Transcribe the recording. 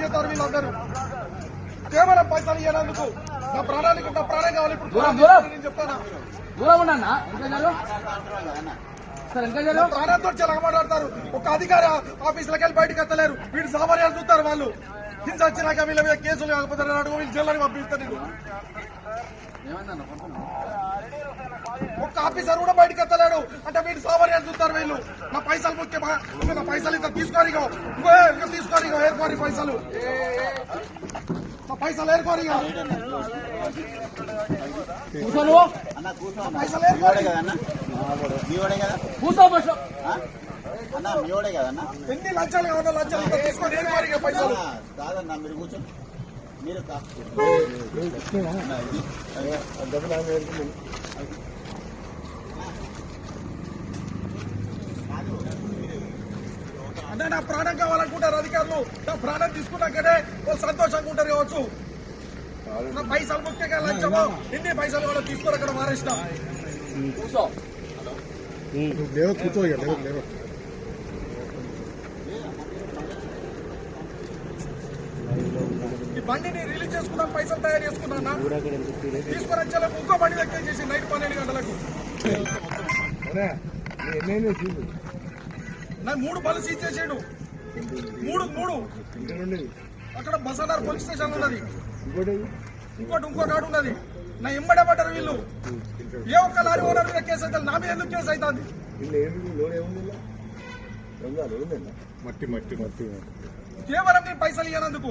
చేస్తారు వీళ్ళందరూ. కేవలం పైసలు ఇవ్వనందుకు నా ప్రాణానికి నా ప్రాణం కావాలి ఇప్పుడు. దూరం, దూరం. నేను చెప్తానా? దూరం ఉన్నా ప్రాణంతో మాట్లాడతారు. ఒక అధికారి ఆఫీసులకు వెళ్ళి బయటకు ఎత్తలేరు. వీడు సామాన్యాలు చూస్తారు వాళ్ళు. హింస వచ్చినాక వీళ్ళ మీద కేసులు కాకపోతే అడుగు వీళ్ళు జైల్లోకి పంపిస్తారు నేను ఒక్క ఆఫీసర్ కూడా బయటకు ఎత్తలేడు. అంటే వీడు సామాన్యాలు చూస్తారు వీళ్ళు. నా పైసలు ముఖ్యమా నా పైసలు ఇంత తీసుకోరు ఇగో. ఇంకో ఇంకా తీసుకోరు ఏరుకోరు పైసలు. నా పైసలు ఏరుకోరు పైసలు ఏరుకోరు మీవాడే కదా కూర్చో? అన్న? మీవాడే కదన్న ఎన్ని లంచాలు కావాలో లంచాలు పైసలు. కాదన్న మీరు కూర్చో. మీరు. అంటే నా ప్రాణం కావాలనుకుంటారు అధికారులు. నా ప్రాణం తీసుకున్నాకనే వాళ్ళు సంతోషంగా ఉంటారు కావచ్చు. నా పైసలు ముఖ్యంగా లంచము. ఎన్ని పైసలు కూడా తీసుకొని అక్కడ మారేసిన? కూర్చో లేవ కూర్చో ఇక లేవ లేవ ఈ బండిని రిలీజ్ చేసుకున్నాను పైసలు తయారు చేసుకున్నా తీసుకొని వచ్చేలా ఇంకో బండి వ్యక్తం చేసి నైట్ పన్నెండు గంటలకు. నా మూడు పనులు సీజ్ చేసాడు. మూడు మూడు. అక్కడ బసానార్ పోలీస్ స్టేషన్ ఉన్నది. ఇంకోటి ఇంకోటి ఇంకో కాడు ఉన్నది నా ఇంబడే పడ్డారు వీళ్ళు. ఏ ఒక్క లారీ ఓనర్ మీద కేసు అయితే నా మీద ఎందుకు కేసు అవుతుంది? మట్టి మట్టి మట్టి కేవలం నేను పైసలు ఇవ్వనందుకు